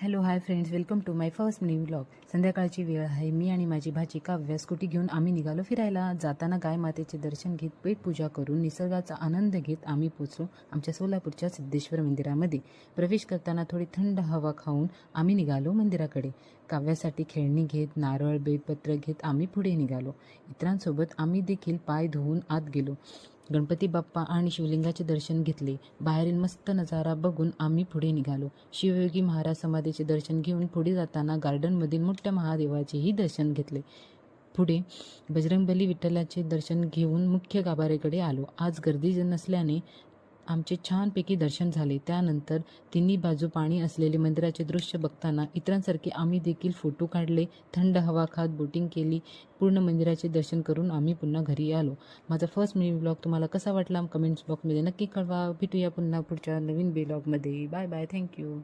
Hello hi friends welcome to my first new blog संध्याकाळची वेळ आहे. मी आणि माझी भाची काव्या स्कूटी घेऊन आम्ही निघालो फिरायला. जाताना गाय मातेचे दर्शन घेत पेटपूजा करून निसर्गाचा आनंद घेत आम्ही पोचलो आमच्या सोलापूरच्या सिद्धेश्वर मंदिरामध्ये. प्रवेश करताना थोडी थंड हवा खाऊन आम्ही निघालो मंदिराकडे. काव्यासाठी खेळणी घेत नारळ बेलपत्र घेत आम्ही पुढे निघालो. इतरांसोबत आम्ही देखील पाय धुवून आत गेलो. गणपती बाप्पा आणि शिवलिंगाचे दर्शन घेतले. बाहेरील मस्त नजारा बघून आम्ही पुढे निघालो. शिवयोगी महाराज समाधीचे दर्शन घेऊन पुढे जाताना गार्डनमधील मोठ्या महादेवाचेही दर्शन घेतले. पुढे बजरंगबली विठ्ठलाचे दर्शन घेऊन मुख्य गाभाऱ्याकडे आलो. आज गर्दी नसल्याने आमचे छानपैकी दर्शन झाले. त्यानंतर तिन्ही बाजू पाणी असलेले मंदिराचे दृश्य बघताना इतरांसारखे आम्ही देखील फोटो काढले थंड हवा खात बोटिंग केली पूर्ण मंदिराचे दर्शन करून आम्ही पुन्हा घरी आलो. माझा फर्स्ट मिनी ब्लॉग तुम्हाला कसा वाटला? कमेंट्स बॉक्समध्ये नक्की कळवा. भेटूया पुन्हा पुढच्या नवीन ब्लॉगमध्ये बाय बाय थँक्यू